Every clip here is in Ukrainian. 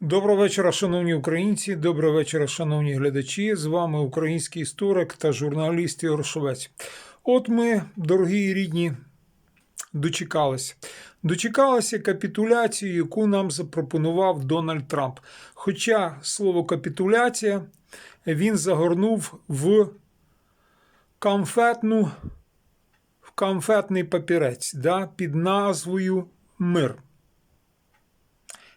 Доброго вечора, шановні українці. Доброго вечора, шановні глядачі. З вами український історик та журналіст Ігор Шовець. От ми, дорогі і рідні, дочекалися. Дочекалися капітуляції, яку нам запропонував Дональд Трамп. Хоча слово капітуляція він загорнув в конфетну, в конфетний папірець да, під назвою Мир.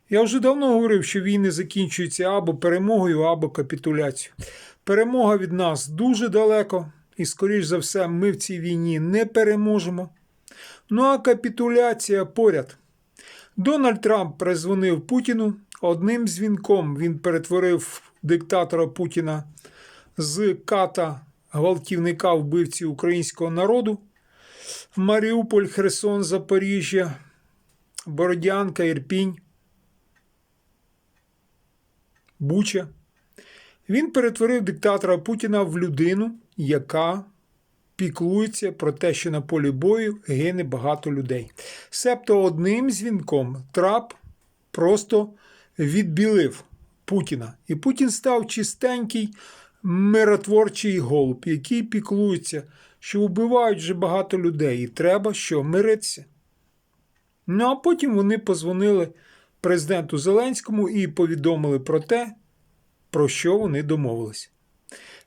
Я вже давно говорив, що війни закінчуються або перемогою, або капітуляцією. Перемога від нас дуже далеко, і, скоріш за все, ми в цій війні не переможемо. Ну а капітуляція поряд. Дональд Трамп призвонив Путіну. Одним дзвінком він перетворив диктатора Путіна з ката гвалтівника вбивці українського народу Маріуполь, Херсон, Запоріжжя, Бородянка, Ірпінь. Буча. Він перетворив диктатора Путіна в людину, яка піклується про те, що на полі бою гине багато людей. Себто одним дзвінком Трап просто відбілив Путіна. І Путін став чистенький миротворчий голуб, який піклується, що вбивають вже багато людей, і треба що миритися. Ну а потім вони позвонили президенту Зеленському і повідомили про те, про що вони домовились.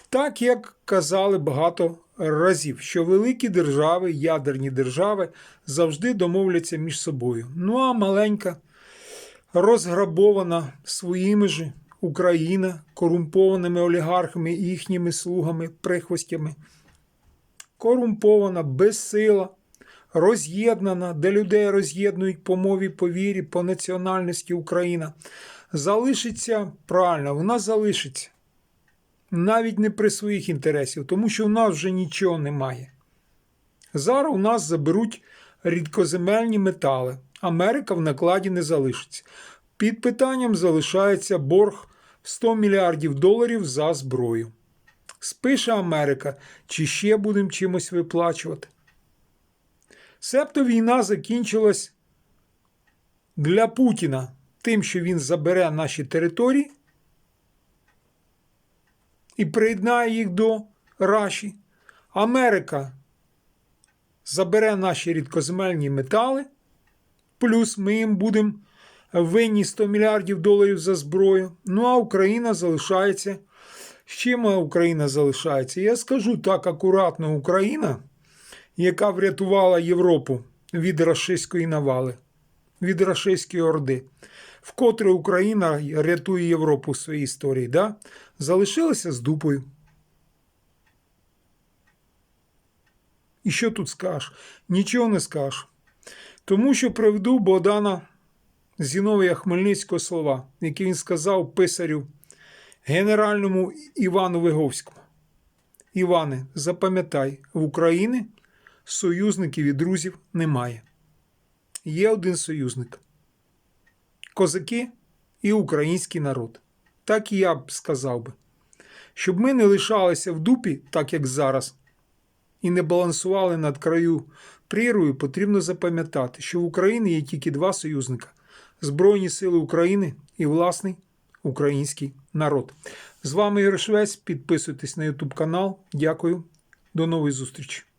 Так як казали багато разів, що великі держави, ядерні держави завжди домовляться між собою. Ну а маленька, розграбована своїми ж Україна корумпованими олігархами і їхніми слугами, прихвостями, корумпована, безсила роз'єднана, де людей роз'єднують по мові, по вірі, по національності Україна, залишиться правильно, вона залишиться. Навіть не при своїх інтересів, тому що у нас вже нічого немає. Зараз у нас заберуть рідкоземельні метали. Америка в накладі не залишиться. Під питанням залишається борг 100 мільярдів доларів за зброю. Спише Америка, чи ще будемо чимось виплачувати. Себто війна закінчилась для Путіна тим, що він забере наші території і приєднає їх до Раші. Америка забере наші рідкоземельні метали, плюс ми їм будемо винні 100 мільярдів доларів за зброю. Ну а Україна залишається. З чим Україна залишається? Я скажу так акуратно, Україна яка врятувала Європу від рашистської навали, від рашистської орди, вкотре Україна рятує Європу в своїй історії, да? залишилася з дупою. І що тут скажеш? Нічого не скажеш. Тому що приведу Богдана Зіновія Хмельницького слова, які він сказав писарю генеральному Івану Виговському. Іване, запам'ятай, в Україні союзників і друзів немає. Є один союзник козаки і український народ. Так і я б сказав би. Щоб ми не лишалися в дупі, так як зараз, і не балансували над краю прірою, потрібно запам'ятати, що в Україні є тільки два союзника: Збройні Сили України і власний український народ. З вами Ігор Швець. Підписуйтесь на YouTube канал. Дякую. До нової зустрічі.